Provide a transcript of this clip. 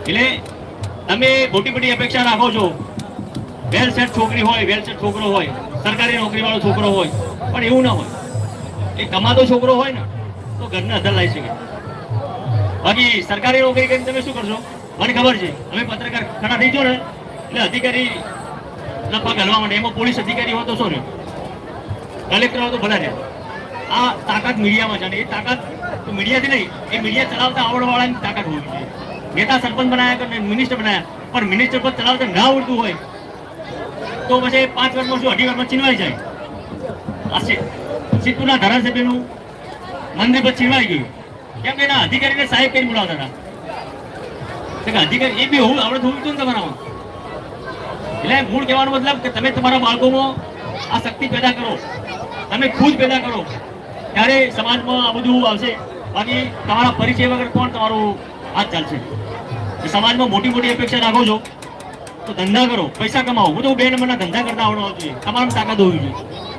એટલે તમે મોટી મોટી અપેક્ષા રાખો છો. વેલ સેટ છોકરી હોય વેલ સેટ છોકરો હોય, સરકારી નોકરી વાળો છોકરો હોય, પણ એવું ના હોય. એ કમાતો છોકરો હોય ને, તો ઘરને અધર લાવી શકે. બાકી સરકારી નોકરી કરીને તમે શું કરશો? મને ખબર છે, અમે પત્રકાર ખડા થઈ ગયો ને, એટલે અધિકારી પગ હલવા માંડે. એમાં પોલીસ અધિકારી હોય તો શું ને? કલેક્ટર હોય તો ભલે રહ્યા આ તાકાત મીડિયામાં છે એ તાકાત મીડિયાથી નહીં, એ મીડિયા ચલાવતા આવડવાળાની તાકાત હોવી જોઈએ. નેતા સરપંચ બનાયા કે મિનિસ્ટર બનાયા. પણ મિનિસ્ટર પદ ચલાવતા ના આવડતું હોય, તો પછી પાંચ વર્ષમાં શું, અઢી વર્ષમાં છીનવાઈ જાય. આ સી- ધારાસભ્યનું મંદિર પર છીનવાઈ ગયું. કેમ કે એના અધિકારીને સાહેબ કઈ બોલાવતા હતા. અધિકારી, એ બી હોવું આવડત હોવું ને તમારામાં. એટલે મૂળ કહેવાનો મતલબ કે તમે તમારા બાળકોમાં આ શક્તિ પેદા કરો. તમે ખુદ પેદા કરો. ત્યારે સમાજમાં આ બધું આવશે. બાકી તમારા પરિચય વગર કોણ તમારું હાથ ચાલશે. સમાજમાં મોટી મોટી અપેક્ષા રાખો છો. તો ધંધા કરો, પૈસા કમાવો. હું તો બે નંબરના ધંધા કરતા આવડવા જોઈએ તમારું તાકાત હોવી જોઈએ.